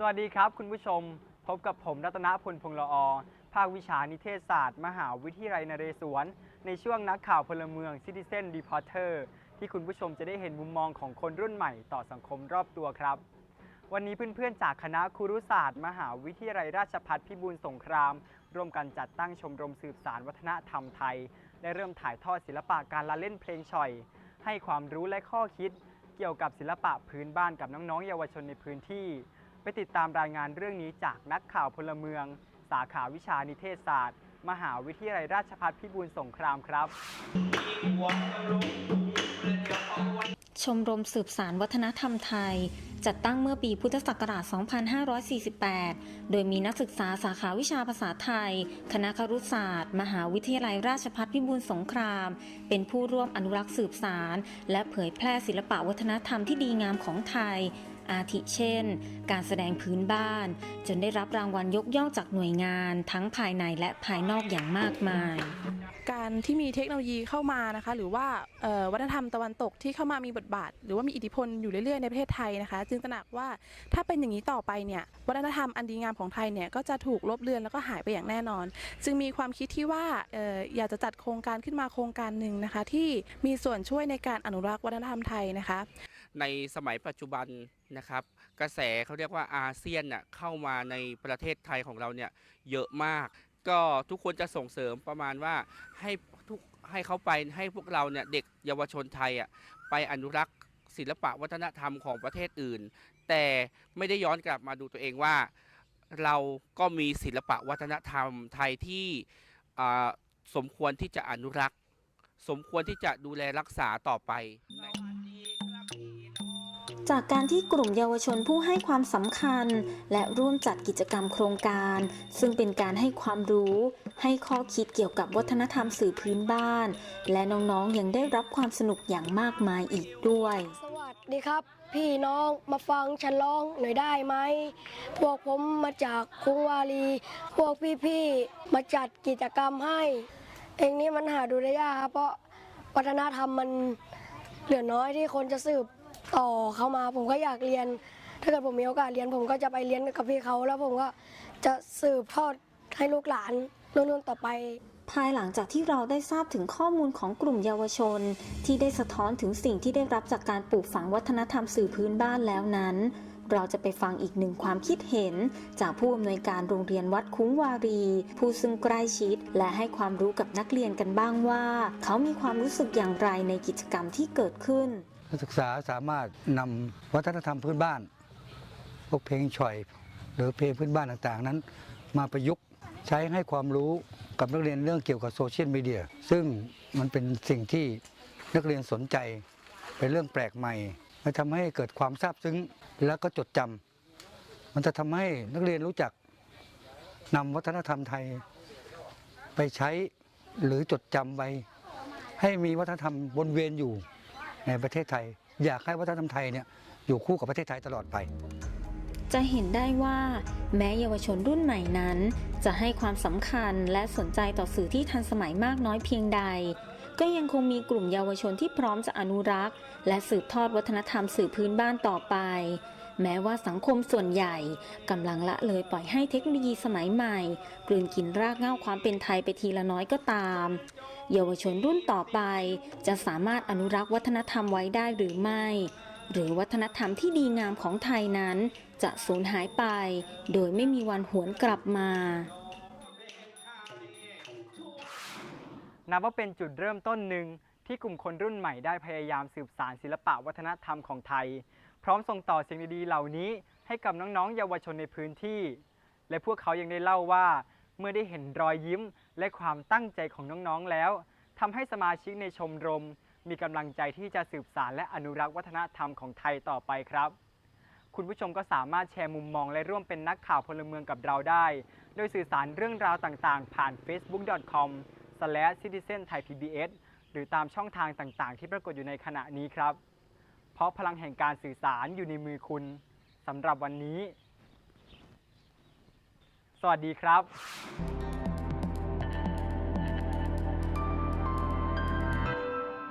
สวัสดีครับคุณผู้ชม พบกับผมรัตนพลพงละออภาควิชานิเทศศาสตร์ มหาวิทยาลัยนเรศวร ในช่วงนักข่าวพลเมือง Citizen Reporter ที่คุณผู้ชมจะได้เห็นมุมมองของคนรุ่นใหม่ต่อสังคมรอบตัวครับ วันนี้เพื่อนๆ จากคณะครุศาสตร์ มหาวิทยาลัยราชภัฏพิบูลสงคราม ร่วมกันจัดตั้งชมรมสืบสารวัฒนธรรมไทย ได้เริ่มถ่ายทอดศิลปะการละเล่นเพลงฉ่อย ให้ความรู้และข้อคิด เกี่ยวกับศิลปะพื้นบ้านกับน้องๆ เยาวชนในพื้นที่ ไปติดตามรายงานเรื่องนี้จากนักข่าวพลเมือง สาขาวิชานิเทศศาสตร์ มหาวิทยาลัยราชภัฏพิบูลสงครามครับ ชมรมสืบสารวัฒนธรรมไทย จัดตั้งเมื่อปีพุทธศักราช 2548 โดยมีนักศึกษาสาขาวิชาภาษาไทย คณะครุศาสตร์ มหาวิทยาลัยราชภัฏพิบูลสงคราม เป็นผู้ร่วมอนุรักษ์สืบสาร และเผยแพร่ศิลปะวัฒนธรรมที่ดีงามของไทย อาทิเช่น การแสดงพื้นบ้าน จนได้รับรางวัลยกย่องจากหน่วยงาน ทั้งภายในและภายนอกอย่างมากมาย การที่มีเทคโนโลยีเข้ามานะคะ หรือว่าวัฒนธรรมตะวันตกที่เข้ามามีบทบาท หรือว่ามีอิทธิพลอยู่เรื่อยๆในประเทศไทยนะคะ จึงตระหนักว่าถ้าเป็นอย่างนี้ต่อไปเนี่ยวัฒนธรรมอันดีงามของไทยเนี่ยก็จะถูกลบเลือนแล้วก็หายไปอย่างแน่นอน จึงมีความคิดที่ว่าอออยากจะจัดโครงการขึ้นมาโครงการหนึ่งนะคะ ที่มีส่วนช่วยในการอนุรักษ์วัฒนธรรมไทยนะคะ ในสมัยปัจจุบันนะครับ กระแสเขาเรียกว่าอาเซียนน่ะเข้ามาในประเทศไทยของเราเนี่ยเยอะมาก ก็ทุกคนจะส่งเสริมประมาณว่าให้ทุกให้เขาไปให้พวกเราเนี่ยเด็กเยาวชนไทยอะไปอนุรักษ์ศิลปะวัฒนธรรมของประเทศอื่น แต่ไม่ได้ย้อนกลับมาดูตัวเองว่าเราก็มีศิลปะวัฒนธรรมไทยที่สมควรที่จะอนุรักษ์ สมควรที่จะดูแลรักษาต่อไป จากการที่กลุ่มเยาวชนผู้ให้ความสำคัญ และร่วมจัดกิจกรรมโครงการ ซึ่งเป็นการให้ความรู้ ให้ข้อคิดเกี่ยวกับวัฒนธรรมสื่อพื้นบ้าน และน้องๆยังได้รับความสนุกอย่างมากมายอีกด้วย สวัสดีครับ พี่น้องมาฟังฉันร้องหน่อยได้ไหม พวกผมมาจากคุงวาลี พวกพี่ๆมาจัดกิจกรรมให้เพลงนี้มันหาดูได้ยากครับเพราะวัฒนธรรมมันเหลือน้อยที่คนจะสืบ ต่อเข้ามาผมก็อยากเรียน ถ้าเกิดผมมีโอกาสเรียน ผมก็จะไปเรียนกับพี่เขาแล้วผมก็จะสืบทอดให้ลูกหลานรุ่นๆต่อไป ภายหลังจากที่เราได้ทราบถึงข้อมูลของกลุ่มเยาวชน ที่ได้สะท้อนถึงสิ่งที่ได้รับจากการปลูกฝังวัฒนธรรมสื่อพื้นบ้านแล้วนั้น เราจะไปฟังอีกหนึ่งความคิดเห็น จากผู้อำนวยการโรงเรียนวัดคุ้งวารี ผู้ซึ่งใกล้ชิด และให้ความรู้กับนักเรียนกันบ้างว่า เขามีความรู้สึกอย่างไรในกิจกรรมที่เกิดขึ้น นักศึกษาสามารถนำวัฒนธรรมพื้นบ้าน พวกเพลงฉ่อย หรือเพลงพื้นบ้านต่างๆ นั้น มาประยุกต์ใช้ให้ความรู้กับนักเรียนเรื่องเกี่ยวกับโซเชียลมีเดียซึ่งมันเป็นสิ่งที่นักเรียนสนใจเป็นเรื่องแปลกใหม่มันทำให้เกิดความซาบซึ้งแล้วก็จดจำมันจะทำให้นักเรียนรู้จักนำวัฒนธรรมไทย ไปใช้หรือจดจำไว้ ให้มีวัฒนธรรมวนเวียนอยู่ ในประเทศไทย อยากให้วัฒนธรรมไทยเนี่ยอยู่คู่กับประเทศไทยตลอดไป จะเห็นได้ว่าแม้เยาวชนรุ่นใหม่นั้น จะให้ความสำคัญและสนใจต่อสื่อที่ทันสมัยมากน้อยเพียงใด ก็ยังคงมีกลุ่มเยาวชนที่พร้อมจะอนุรักษ์ และสืบทอดวัฒนธรรมสื่อพื้นบ้านต่อไป แม้ว่าสังคมส่วนใหญ่กำลังละเลยปล่อยให้เทคโนโลยีสมัยใหม่ กลืนกินรากเหง้าความเป็นไทยไปทีละน้อยก็ตาม เยาวชนรุ่นต่อไป จะสามารถอนุรักษ์วัฒนธรรมไว้ได้หรือไม่ หรือวัฒนธรรมที่ดีงามของไทยนั้น จะสูญหายไป โดยไม่มีวันหวนกลับมานับว่าเป็นจุดเริ่มต้นหนึ่งที่กลุ่มคนรุ่นใหม่ได้พยายามสืบสารศิลปะวัฒนธรรมของไทย พร้อมส่งต่อสิ่งดีๆเหล่านี้ให้กับน้องๆ เยาวชนในพื้นที่ และพวกเขายังได้เล่าว่า เมื่อได้เห็นรอยยิ้มและความตั้งใจของน้องๆแล้วทำให้สมาชิกในชมรม มีกำลังใจที่จะสืบสารและอนุรักษ์วัฒนธรรมของไทยต่อไปครับ คุณผู้ชมก็สามารถแชร์มุมมองและร่วมเป็นนักข่าวพลเมืองกับเราได้ โดยสื่อสารเรื่องราวต่างๆ ผ่าน facebook.com/citizen-thai-pbs หรือตามช่องทางต่างๆ ที่ปรากฏอยู่ในขณะนี้ครับ เพราะพลังแห่งการสื่อสารอยู่ในมือคุณสำหรับวันนี้ สวัสดีครับ